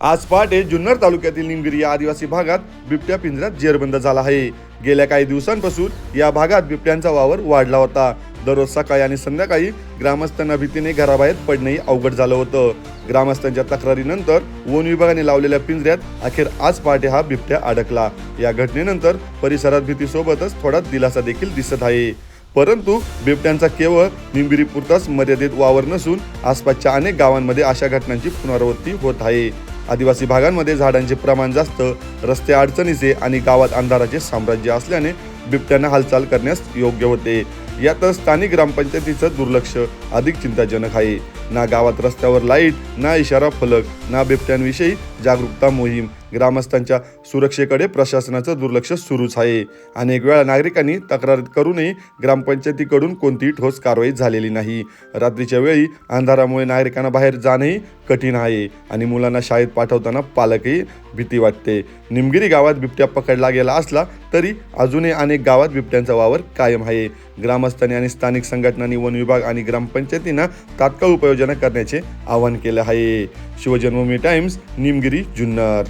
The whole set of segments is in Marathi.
आज पहाटे जुन्नर तालुक्यातील निमगिरी या आदिवासी भागात बिबट्या पिंजऱ्यात जेरबंद झाला आहे. गेल्या काही दिवसांपासून या भागात बिबट्यांचा वावर वाढला होता. दररोज सकाळी आणि संध्याकाळी ग्रामस्थांना भीतीने घराबाहेर पडणंही अवघड झालं होतं. ग्रामस्थांच्या तक्रारीनंतर वन विभागाने लावलेल्या पिंजऱ्यात अखेर आज पहाटे हा बिबट्या अडकला. या घटनेनंतर परिसरात भीतीसोबतच थोडा दिलासा देखील दिसत आहे. परंतु बिबट्यांचा केवळ निंबिरी पुरताच मर्यादित वावर नसून आसपासच्या अनेक गावांमध्ये अशा घटनांची पुनरावृत्ती होत आहे. आदिवासी भागांमध्ये झाडांचे प्रमाण जास्त रस्ते अडचणीचे आणि गावात अंधाराचे साम्राज्य असल्याने बिबट्यांना हालचाल करण्यास योग्य होते. यातच स्थानिक ग्रामपंचायतीचं दुर्लक्ष अधिक चिंताजनक आहे. ना गावात रस्त्यावर लाइट ना इशारा फलक ना बिबट्यांविषयी जागरूकता मोहीम. ग्रामस्थांच्या सुरक्षेकडे प्रशासनाचं दुर्लक्ष सुरूच आहे. अनेक वेळा नागरिकांनी तक्रार करूनही ग्रामपंचायतीकडून कोणतीही ठोस कारवाई झालेली नाही. रात्रीच्या वेळी अंधारामुळे नागरिकांना बाहेर जाणंही कठीण आहे आणि मुलांना शाळेत पाठवताना पालकही भीती वाटते. निमगिरी गावात बिबट्या पकडला गेला असला तरी अजूनही अनेक गावात बिबट्यांचा वावर कायम आहे. ग्रामस्थांनी आणि स्थानिक संघटनांनी वन विभाग आणि ग्रामपंचायतींना तात्काळ उपाययोजना करण्याचे आवाहन केले आहे शिवजन्मभूमी टाइम्स निमगिरी जुन्नर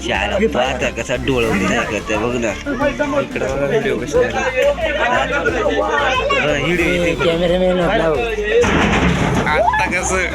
शाळा पाहता कसा डोळ करते बघ ना कॅमेरामॅन आता कसं